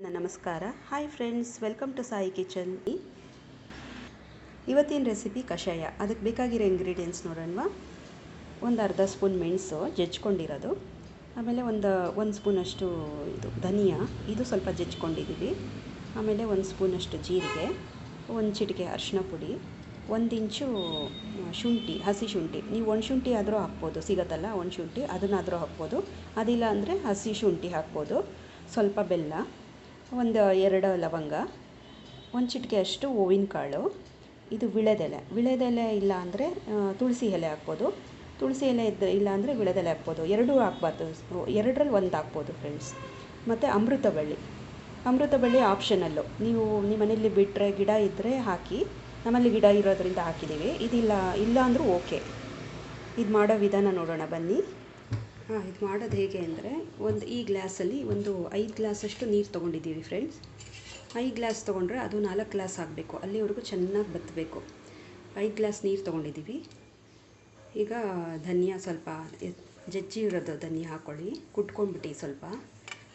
ನಮಸ್ಕಾರ. Hi friends welcome to Sai kitchen ಇವತ್ತಿನ recipe ಕಷಾಯ? ಅದಕ್ಕೆ ಬೇಕಾಗಿರೋ ಇಂಗ್ರೀಡಿಯೆಂಟ್ಸ್ ನೋಡೋಣವಾ? ಒಂದು ಅರ್ಧ ಸ್ಪೂನ್ ಮೆಣಸು ಜಜ್ಕೊಂಡಿರೋದು. ಆಮೇಲೆ ಒಂದು ಒಂದು ಸ್ಪೂನಷ್ಟು ಇದು ಧನಿಯಾ, ಇದು ಸ್ವಲ್ಪ ಜಜ್ಕೊಂಡಿದ್ದೀವಿ ಆಮೇಲೆ ಒಂದು ಸ್ಪೂನಷ್ಟು ಜೀರಿಗೆ, ಒಂದು ಚಿಟಿಕೆ ಅರಿಶಿನ ಪುಡಿ, ಒಂದು ಇಂಚು ಶುಂಠಿ, ಹಸಿ ಶುಂಠಿ. ನೀವು ಒಣ ಶುಂಠಿ ಆದರೂ ಹಾಕ್ಬೋದು, ಸಿಗತ್ತಲ್ಲ ಒಣ ಶುಂಠಿ, ಅದನ್ನಾದರೂ ಹಾಕ್ಬೋದು. ಅದಿಲ್ಲ ಅಂದರೆ ಹಸಿ ಶುಂಠಿ ಹಾಕ್ಬೋದು. ಸ್ವಲ್ಪ ಬೆಲ್ಲ ಒಂದು ಎರಡು ಲವಂಗ, ಒಂದು ಚಿಟಿಕೆ ಅಷ್ಟು ಹೂವಿನ ಕಾಳು, ಇದು ವಿಳೆದೆಲೆ. ವಿಳೆದೆಲೆ ಇಲ್ಲ ಅಂದರೆ ತುಳಸಿ ಎಲೆ ಹಾಕ್ಬೋದು. ತುಳಸಿ ಎಲೆ ಇದ್ದ ಇಲ್ಲ ಅಂದರೆ ವಿಳೆದೆಲೆ ಹಾಕ್ಬೋದು. ಎರಡೂ ಹಾಕ್ಬಾರ್ದು. ಎರಡರಲ್ಲಿ ಒಂದು ಹಾಕ್ಬೋದು ಫ್ರೆಂಡ್ಸ್ ಮತ್ತು ಅಮೃತಬಳ್ಳಿ. ಅಮೃತಬಳ್ಳಿ ಆಪ್ಷನಲ್ಲು ನೀವು ನಿಮ್ಮ ಮನೇಲಿ ಬಿಟ್ಟರೆ ಗಿಡ ಇದ್ದರೆ ಹಾಕಿ, ನಮ್ಮಲ್ಲಿ ಗಿಡ ಇರೋದರಿಂದ ಹಾಕಿದ್ದೀವಿ. ಇದಿಲ್ಲ, ಇಲ್ಲ ಅಂದರೂ ಓಕೆ ಇದು ಮಾಡೋ ವಿಧಾನ ನೋಡೋಣ ಬನ್ನಿ. ಹಾಂ, ಇದು ಮಾಡೋದು ಹೇಗೆ ಅಂದರೆ ಒಂದು ಈ ಗ್ಲಾಸಲ್ಲಿ ಒಂದು ಐದು ಗ್ಲಾಸಷ್ಟು ನೀರು ತೊಗೊಂಡಿದ್ದೀವಿ ಫ್ರೆಂಡ್ಸ್ ಐದು ಗ್ಲಾಸ್ ತೊಗೊಂಡ್ರೆ ಅದು ನಾಲ್ಕು ಗ್ಲಾಸ್ ಆಗಬೇಕು. ಅಲ್ಲಿವರೆಗೂ ಚೆನ್ನಾಗಿ ಬತ್ತಬೇಕು ಐದು ಗ್ಲಾಸ್ ನೀರು ತೊಗೊಂಡಿದ್ದೀವಿ. ಈಗ ಧನಿಯಾ ಸ್ವಲ್ಪ ಜಜ್ಜಿ ಇರೋದು ಧನಿಯಾ ಹಾಕ್ಕೊಳ್ಳಿ ಕುಟ್ಕೊಂಡ್ಬಿಟ್ಟು ಸ್ವಲ್ಪ.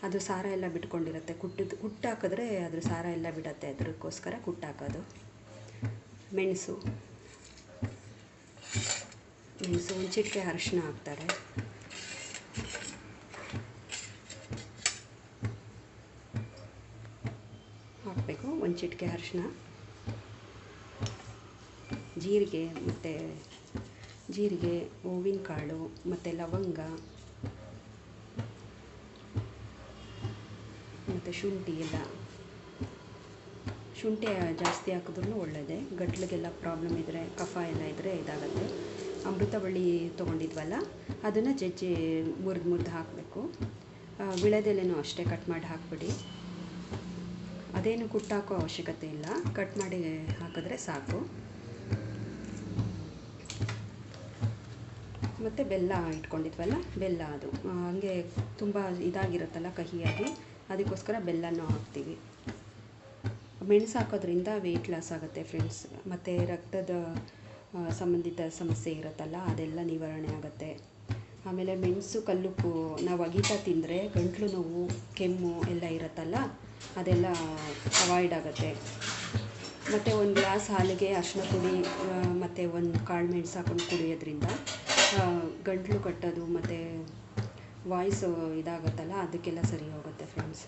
ಅದು ಸಾರ ಎಲ್ಲ ಬಿಟ್ಕೊಂಡಿರುತ್ತೆ. ಕುಟ್ಟಿದ್ದು ಕುಟ್ಟಾಕಿದ್ರೆ ಅದ್ರ ಸಾರ ಎಲ್ಲ ಬಿಡತ್ತೆ ಅದಕ್ಕೋಸ್ಕರ ಕುಟ್ಟಾಕೋದು ಮೆಣಸು. ಮೆಣಸು, ಒಂದು ಚಿಟಿಕೆ ಅರಿಶಿನ ಹಾಕ್ತಾರೆ. ಹಾಕಬೇಕು. ಒಂದು ಚಿಟಿಕೆ ಅರಿಶಿನ. ಜೀರಿಗೆ ಮತ್ತು ಜೀರಿಗೆ, ಹೂವಿನ ಕಾಳು ಮತ್ತು ಲವಂಗ ಮತ್ತು ಶುಂಠಿ ಎಲ್ಲ. ಶುಂಠಿ ಜಾಸ್ತಿ ಹಾಕಿದ್ರೂ ಒಳ್ಳೆಯದೇ ಗಟ್ಲಿಗೆಲ್ಲ ಪ್ರಾಬ್ಲಮ್ ಇದ್ದರೆ ಕಫ ಎಲ್ಲ ಇದ್ದರೆ ಇದಾಗುತ್ತೆ. ಅಮೃತ ಬಳ್ಳಿ ತೊಗೊಂಡಿದ್ವಲ್ಲ, ಅದನ್ನು ಜಜ್ಜಿ ಮುರಿದು ಮುರಿದು ಹಾಕಬೇಕು. ವಿಳೆದೆಲೆನೂ ಅಷ್ಟೇ ಕಟ್ ಮಾಡಿ ಹಾಕ್ಬಿಡಿ. ಅದೇನು ಕುಟ್ಟಾಕೋ ಅವಶ್ಯಕತೆ ಇಲ್ಲ. ಕಟ್ ಮಾಡಿ ಹಾಕಿದ್ರೆ ಸಾಕು. ಮತ್ತು ಬೆಲ್ಲ ಇಟ್ಕೊಂಡಿದ್ವಲ್ಲ, ಬೆಲ್ಲ ಅದು. ಹಂಗೆ ತುಂಬ ಇದಾಗಿರುತ್ತಲ್ಲ ಕಹಿಯಾಗಿ, ಅದಕ್ಕೋಸ್ಕರ ಬೆಲ್ಲನೂ ಹಾಕ್ತೀವಿ. ಮೆಣಸು ಹಾಕೋದ್ರಿಂದ ವೆಯ್ಟ್ ಲಾಸ್ ಆಗುತ್ತೆ ಫ್ರೆಂಡ್ಸ್ ಮತ್ತು ರಕ್ತದ ಸಂಬಂಧಿತ ಸಮಸ್ಯೆ ಇರುತ್ತಲ್ಲ, ಅದೆಲ್ಲ ನಿವಾರಣೆ ಆಗುತ್ತೆ. ಆಮೇಲೆ ಮೆಣಸು, ಕಲ್ಲುಪ್ಪು, ನಾವು ಅಗೀತಾ ತಿಂದರೆ ಗಂಟಲು ನೋವು, ಕೆಮ್ಮು ಎಲ್ಲ ಇರುತ್ತಲ್ಲ ಅದೆಲ್ಲ ಅವಾಯ್ಡ್ ಆಗುತ್ತೆ. ಮತ್ತು ಒಂದು ಗ್ಲಾಸ್ ಹಾಲಿಗೆ ಅರಿಶಿನ ಪುಡಿ ಮತ್ತು ಒಂದು ಕಾಳು ಮೆಣಸು ಹಾಕೊಂಡು ಕುಡಿಯೋದ್ರಿಂದ ಗಂಟಲು ಕಟ್ಟೋದು ಮತ್ತು ವಾಯ್ಸು ಇದಾಗುತ್ತಲ್ಲ, ಅದಕ್ಕೆಲ್ಲ ಸರಿ ಹೋಗುತ್ತೆ ಫ್ರೆಂಡ್ಸ್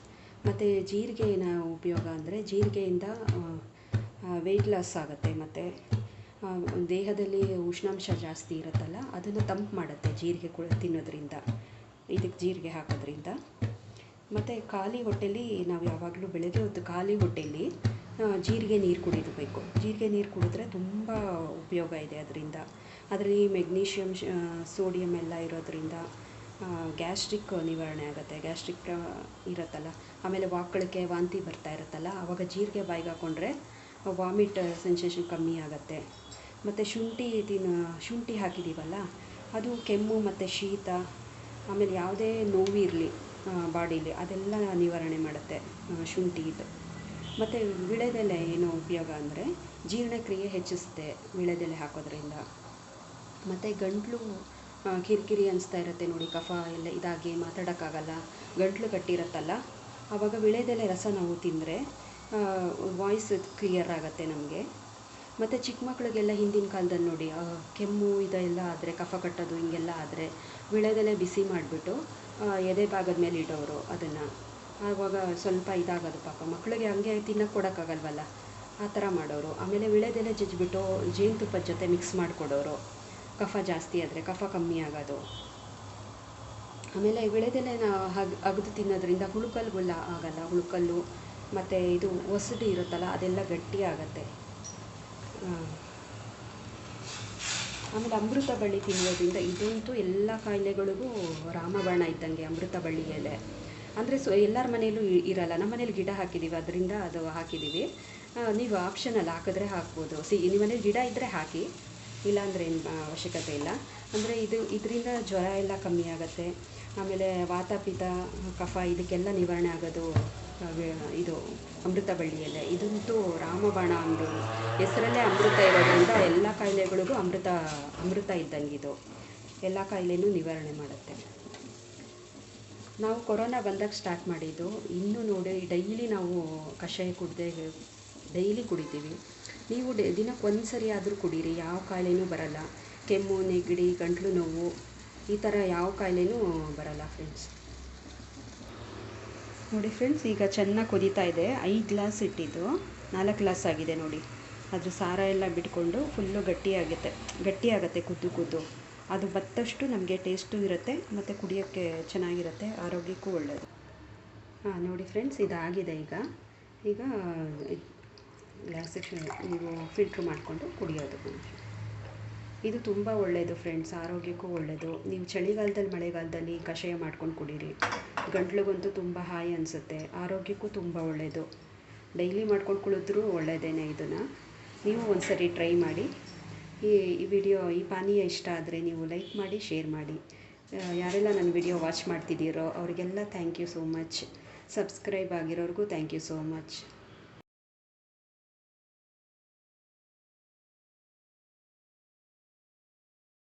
ಮತ್ತು ಜೀರಿಗೆನ ಉಪಯೋಗ ಅಂದರೆ ಜೀರಿಗೆಯಿಂದ ವೆಯ್ಟ್ ಲಾಸ್ ಆಗುತ್ತೆ ಮತ್ತು ದೇಹದಲ್ಲಿ ಉಷ್ಣಾಂಶ ಜಾಸ್ತಿ ಇರುತ್ತಲ್ಲ, ಅದನ್ನು ತಂಪು ಮಾಡುತ್ತೆ ಜೀರಿಗೆ ಕುಳ ತಿನ್ನೋದ್ರಿಂದ. ಇದಕ್ಕೆ ಜೀರಿಗೆ ಹಾಕೋದ್ರಿಂದ. ಮತ್ತು ಖಾಲಿ ಹೊಟ್ಟೆಲಿ ನಾವು ಯಾವಾಗಲೂ ಬೆಳಗ್ಗೆ ಹೊತ್ತು ಖಾಲಿ ಹೊಟ್ಟೆಲಿ ಜೀರಿಗೆ ನೀರು ಕುಡಿಯಬೇಕು ಜೀರಿಗೆ ನೀರು ಕುಡಿದ್ರೆ ತುಂಬ ಉಪಯೋಗ ಇದೆ ಅದರಿಂದ. ಅದರಲ್ಲಿ ಮೆಗ್ನೀಷಿಯಮ್ ಸೋಡಿಯಂ ಎಲ್ಲ ಇರೋದರಿಂದ ಗ್ಯಾಸ್ಟ್ರಿಕ್ ನಿವಾರಣೆ ಆಗುತ್ತೆ. ಗ್ಯಾಸ್ಟ್ರಿಕ್ ಇರುತ್ತಲ್ಲ, ಆಮೇಲೆ ವಾಕಳಿಕೆ ವಾಂತಿ ಬರ್ತಾ ಇರುತ್ತಲ್ಲ ಆವಾಗ ಜೀರಿಗೆ ಬಾಯಿಗೆ ಹಾಕ್ಕೊಂಡ್ರೆ ವಾಮಿಟ್ ಸೆನ್ಸೇಷನ್ ಕಮ್ಮಿ ಆಗುತ್ತೆ. ಮತ್ತು ಶುಂಠಿ ತಿನ್ನ ಶುಂಠಿ ಹಾಕಿದ್ದೀವಲ್ಲ ಅದು ಕೆಮ್ಮು ಮತ್ತು ಶೀತ, ಆಮೇಲೆ ಯಾವುದೇ ನೋವು ಇರಲಿ ಬಾಡೀಲಿ ಅದೆಲ್ಲ ನಿವಾರಣೆ ಮಾಡುತ್ತೆ ಶುಂಠಿ ಇದು. ಮತ್ತು ವೀಳ್ಯದೆಲೆ ಏನು ಉಪಯೋಗ ಅಂದರೆ ಜೀರ್ಣಕ್ರಿಯೆ ಹೆಚ್ಚಿಸುತ್ತೆ ವಿಳೆದೆಲೆ ಹಾಕೋದ್ರಿಂದ. ಮತ್ತು ಗಂಟಲು ಕಿರಿಕಿರಿ ಅನಿಸ್ತಾ ಇರುತ್ತೆ ನೋಡಿ, ಕಫ ಎಲ್ಲ ಇದಾಗಿ ಮಾತಾಡೋಕ್ಕಾಗಲ್ಲ, ಗಂಟಲು ಕಟ್ಟಿರುತ್ತಲ್ಲ ಆವಾಗ ವೀಳ್ಯದೆಲೆ ರಸ ನಾವು ತಿಂದರೆ ವಾಯ್ಸ್ ಕ್ಲಿಯರ್ ಆಗುತ್ತೆ ನಮಗೆ. ಮತ್ತು ಚಿಕ್ಕ ಮಕ್ಕಳಿಗೆಲ್ಲ ಹಿಂದಿನ ಕಾಲದಲ್ಲಿ ನೋಡಿ ಕೆಮ್ಮು ಇದೆಲ್ಲ ಆದರೆ, ಕಫ ಕಟ್ಟೋದು ಹಿಂಗೆಲ್ಲ ಆದರೆ ವೀಳ್ಯದೆಲೆ ಬಿಸಿ ಮಾಡಿಬಿಟ್ಟು ಎದೆ ಭಾಗದ ಮೇಲೆ ಇಡೋರು ಅದನ್ನು. ಆವಾಗ ಸ್ವಲ್ಪ ಇದಾಗೋದು ಪಾಪ. ಮಕ್ಕಳಿಗೆ ಹಂಗೆ ತಿನ್ನೋಕ್ಕೆ ಕೊಡೋಕ್ಕಾಗಲ್ವಲ್ಲ? ಆ ಥರ ಮಾಡೋರು. ಆಮೇಲೆ ವಿಳೆದೆಲೆ ಜಜ್ಜಿಬಿಟ್ಟು ಜೇನುತುಪ್ಪದ ಜೊತೆ ಮಿಕ್ಸ್ ಮಾಡಿಕೊಡೋರು. ಕಫ ಜಾಸ್ತಿ ಆದರೆ ಕಫ ಕಮ್ಮಿ ಆಗೋದು. ಆಮೇಲೆ ವಿಳೆದೆಲೆನ ಹಗ್, ಅಗದು ತಿನ್ನೋದ್ರಿಂದ ಹುಳುಕಲ್ಲುಗಳ ಆಗಲ್ಲ. ಹುಳುಕಲ್ಲು ಮತ್ತು ಇದು ಒಸಡಿ ಇರುತ್ತಲ್ಲ ಅದೆಲ್ಲ ಗಟ್ಟಿ ಆಗುತ್ತೆ. ಆಮೇಲೆ ಅಮೃತ ಬಳ್ಳಿ ತಿನ್ನೋದ್ರಿಂದ ಇದಂತೂ ಎಲ್ಲ ಕಾಯಿಲೆಗಳಿಗೂ ರಾಮಬಾಣ ಇದ್ದಂಗೆ ಅಮೃತ ಬಳ್ಳಿ ಎಲೆ. ಅಂದರೆ ಸೊ, ಎಲ್ಲರ ಮನೆಯಲ್ಲೂ ಇರಲ್ಲ. ನಮ್ಮ ಮನೇಲಿ ಗಿಡ ಹಾಕಿದ್ದೀವಿ ಅದರಿಂದ ಅದು ಹಾಕಿದ್ದೀವಿ ನೀವು ಆಪ್ಷನಲ್ಲಿ ಹಾಕಿದ್ರೆ ಹಾಕ್ಬೋದು. ಸಿ, ನಿಮ್ಮ ಮನೇಲಿ ಗಿಡ ಇದ್ದರೆ ಹಾಕಿ. ಇಲ್ಲಾಂದರೆ ಏನು ಅವಶ್ಯಕತೆ ಇಲ್ಲ. ಅಂದರೆ ಇದು, ಇದರಿಂದ ಜ್ವರ ಎಲ್ಲ ಕಮ್ಮಿ ಆಗುತ್ತೆ. ಆಮೇಲೆ ವಾತಪಿತ, ಕಫ, ಇದಕ್ಕೆಲ್ಲ ನಿವಾರಣೆ ಆಗೋದು ಇದು ಅಮೃತ ಬಳ್ಳಿಯಲ್ಲೇ ಇದಂತೂ ರಾಮಬಾಣ ಒಂದು ಹೆಸರಲ್ಲೇ ಅಮೃತ ಇರೋದ್ರಿಂದ ಎಲ್ಲ ಕಾಯಿಲೆಗಳಿಗೂ ಅಮೃತ ಅಮೃತ ಇದ್ದಂಗೆ ಇದು. ಎಲ್ಲ ಕಾಯಿಲೆನೂ ನಿವಾರಣೆ ಮಾಡುತ್ತೆ. ನಾವು ಕೊರೋನಾ ಬಂದಾಗ ಸ್ಟಾರ್ಟ್ ಮಾಡಿದ್ದು. ಇನ್ನೂ ನೋಡಿ, ಡೈಲಿ ನಾವು ಕಷಾಯ ಕುಡ್ದೆ ಡೈಲಿ ಕುಡಿತೀವಿ. ನೀವು ಡೇ, ದಿನಕ್ಕೆ ಒಂದು ಸರಿ ಆದರೂ ಕುಡೀರಿ, ಯಾವ ಕಾಯಿಲೆನೂ ಬರಲ್ಲ. ಕೆಮ್ಮು, ನೆಗಡಿ, ಗಂಟಲು ನೋವು, ಈ ಥರ ಯಾವ ಕಾಯಿಲೆನೂ ಬರಲ್ಲ ಫ್ರೆಂಡ್ಸ್ ನೋಡಿ ಫ್ರೆಂಡ್ಸ್ ಈಗ ಚೆನ್ನಾಗಿ ಕುದೀತಾ ಇದೆ. ಐದು ಗ್ಲಾಸ್ ಇಟ್ಟಿದ್ದು. ನಾಲ್ಕು ಗ್ಲಾಸ್ ಆಗಿದೆ ನೋಡಿ. ಅದ್ರ ಸಾರ ಎಲ್ಲ ಬಿಟ್ಕೊಂಡು ಫುಲ್ಲು ಗಟ್ಟಿಯಾಗುತ್ತೆ. ಗಟ್ಟಿಯಾಗುತ್ತೆ, ಕುದ್ದು ಕುದ್ದು. ಅದು ಬತ್ತಷ್ಟು ನಮಗೆ ಟೇಸ್ಟು ಇರುತ್ತೆ, ಮತ್ತು ಕುಡಿಯೋಕ್ಕೆ ಚೆನ್ನಾಗಿರುತ್ತೆ, ಆರೋಗ್ಯಕ್ಕೂ ಒಳ್ಳೆಯದು ಹಾಂ, ನೋಡಿ ಫ್ರೆಂಡ್ಸ್ ಇದಾಗಿದೆ ಈಗ. ಈಗ ಗ್ಲಾಸಿಗೆ ನೀವು ಫಿಲ್ಟ್ರ್ ಮಾಡಿಕೊಂಡು ಕುಡಿಯೋದು. ಇದು ತುಂಬ ಒಳ್ಳೆಯದು ಫ್ರೆಂಡ್ಸ್ ಆರೋಗ್ಯಕ್ಕೂ ಒಳ್ಳೆಯದು ನೀವು ಚಳಿಗಾಲದಲ್ಲಿ, ಮಳೆಗಾಲದಲ್ಲಿ ಕಷಾಯ ಮಾಡ್ಕೊಂಡು ಕುಡೀರಿ. ಗಂಟ್ಲಿಗಂತೂ ತುಂಬ ಹಾಯಿ ಅನಿಸುತ್ತೆ. ಆರೋಗ್ಯಕ್ಕೂ ತುಂಬ ಒಳ್ಳೆಯದು ಡೈಲಿ ಮಾಡ್ಕೊಂಡು ಕುಡಿದ್ರೂ ಒಳ್ಳೆಯದೇನೆ ಇದನ್ನು. ನೀವು ಒಂದು ಸರಿ ಟ್ರೈ ಮಾಡಿ. ಈ ಈ ವಿಡಿಯೋ ಈ ಪಾನೀಯ ಇಷ್ಟ ಆದರೆ ನೀವು ಲೈಕ್ ಮಾಡಿ ಶೇರ್ ಮಾಡಿ. ಯಾರೆಲ್ಲ ನನ್ನ ವಿಡಿಯೋ ವಾಚ್ ಮಾಡ್ತಿದ್ದೀರೋ, ಅವರಿಗೆಲ್ಲ thank you so much subscribe ಆಗಿರೋರಿಗೂ thank you so much